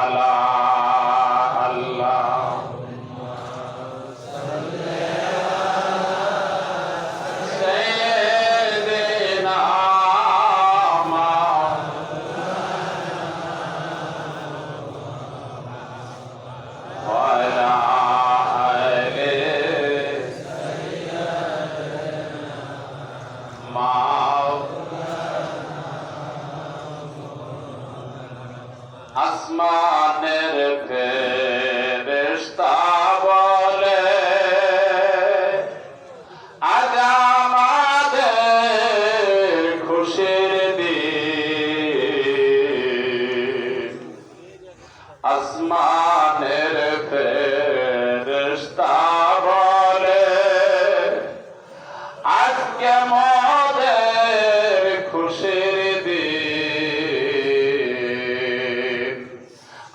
تعالى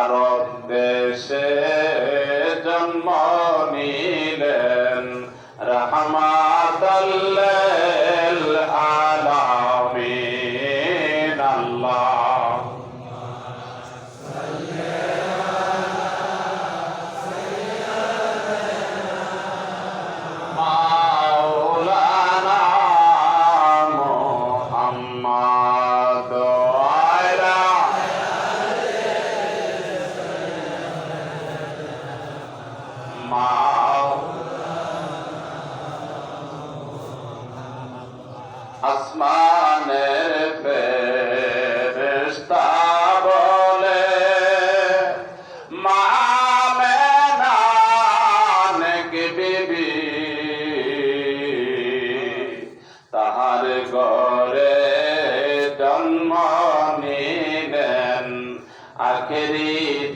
আরব দেশে জন্ম নিলেন। রহমান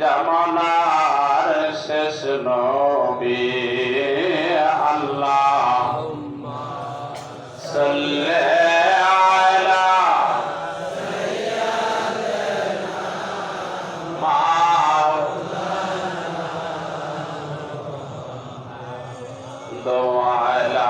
জমানার শেষ নবী আল্লাহ। সাল্লাল্লাহু دعاء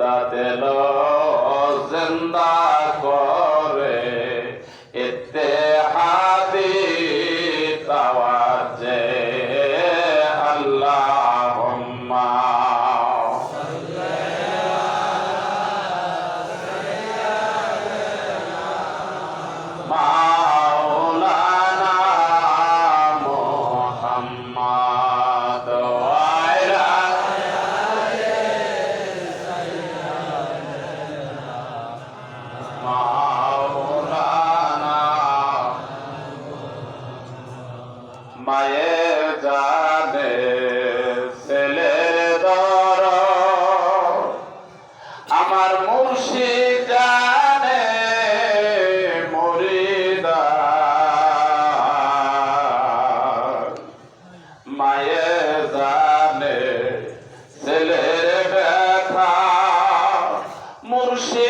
তাদের জানে ছেলের দর। আমার মুর্শি জানে মরিদা। মায়ে জানে ছেলের ব্যথা। মুর্শি